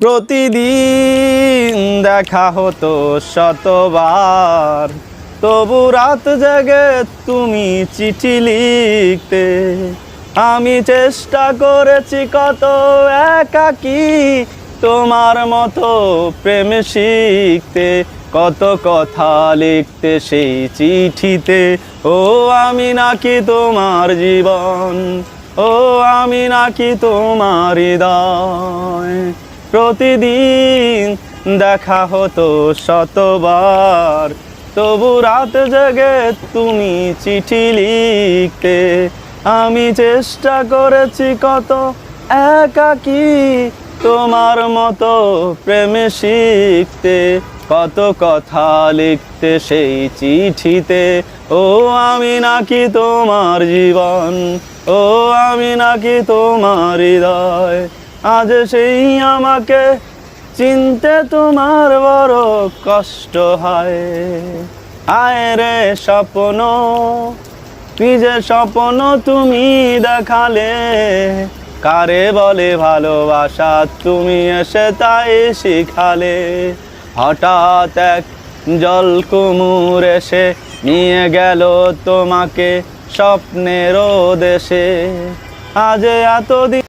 প্রতিদিন দেখা হতো শতবার। তবু রাত জেগে তুমি চিঠি লিখতে। আমি চেষ্টা করেছি কত একাকি তোমার মতো প্রেম শিখতে। কত কথা লিখতে সেই চিঠিতে। ও আমি নাকি তোমার জীবন। ও আমি নাকি তোমার হৃদয়। প্রতিদিন দেখা হতো শতবার। তবু রাত জেগে তুমি চিঠি লিখতে, আমি চেষ্টা করেছি কত একাকি তোমার মতো প্রেমে শিখতে। কত কথা লিখতে সেই চিঠিতে, ও আমি নাকি তোমার জীবন, ও আমি নাকি তোমার হৃদয়। আজ সেই আমাকে চিনতে তোমার বড় কষ্ট হয়। আয় রে স্বপ্ন, কি যে স্বপ্ন তুমি দেখালে, কারে বলে ভালোবাসা তুমি এসে তাই শিখালে? হঠাৎ এক জল কুমুর এসে নিয়ে গেল তোমাকে স্বপ্নেরও দেশে। আজ এতদিন